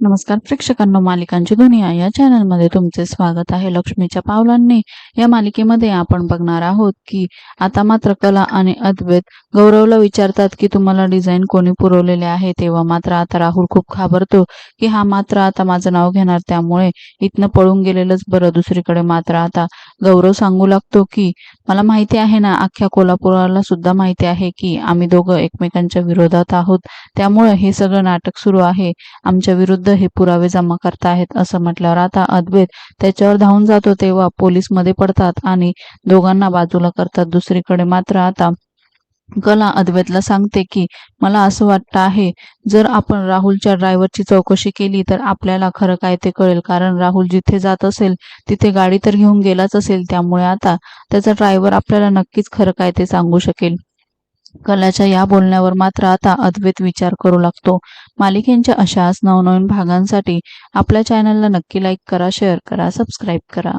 नमस्कार प्रेक्षकांनो मालिकांची दुनिया या चॅनलमध्ये तुमचे स्वागत आहे. लक्ष्मीच्या पावलांनी या मालिकेमध्ये आपण बघणार आहोत की आता मात्र कला आणि अद्वैत गौरवला विचारतात की तुम्हाला डिझाईन कोणी पुरवलेले आहे? तेव्हा मात्र आता राहुल खूप घाबरतो की हा मात्र आता माझं नाव घेणार. त्यामुळे इथनं पळून गेलेलंच बरं. दुसरीकडे मात्र आता गौरव सांगू लागतो की मला माहिती आहे ना अख्ख्या कोल्हापुराला सुद्धा माहिती आहे की आम्ही दोघं एकमेकांच्या विरोधात आहोत. त्यामुळे हे सगळं नाटक सुरू आहे. आमच्या विरुद्ध हे पुरावे जमा करताहेत असं म्हटल्यावर आता अद्वैत त्याच्यावर धावून जातो तेव्हा पोलीसमध्ये पडतात आणि दोघांना बाजूला करतात. दुसरीकडे मात्र आता कला अद्वैतला सांगते की मला असं वाटतं आहे जर आपण राहुलच्या ड्रायव्हरची चौकशी केली तर आपल्याला खरं काय ते कळेल. कारण राहुल जिथे जात असेल तिथे गाडी तर घेऊन गेलाच असेल. त्यामुळे आता त्याचा ड्रायव्हर आपल्याला नक्कीच खरं काय ते सांगू शकेल. कलाच्या या बोलण्यावर मात्र आता अद्वैत विचार करू लागतो. मालिकेंच्या अशाच नवनवीन भागांसाठी आपल्या चॅनलला नक्की लाईक करा शेअर करा सबस्क्राईब करा.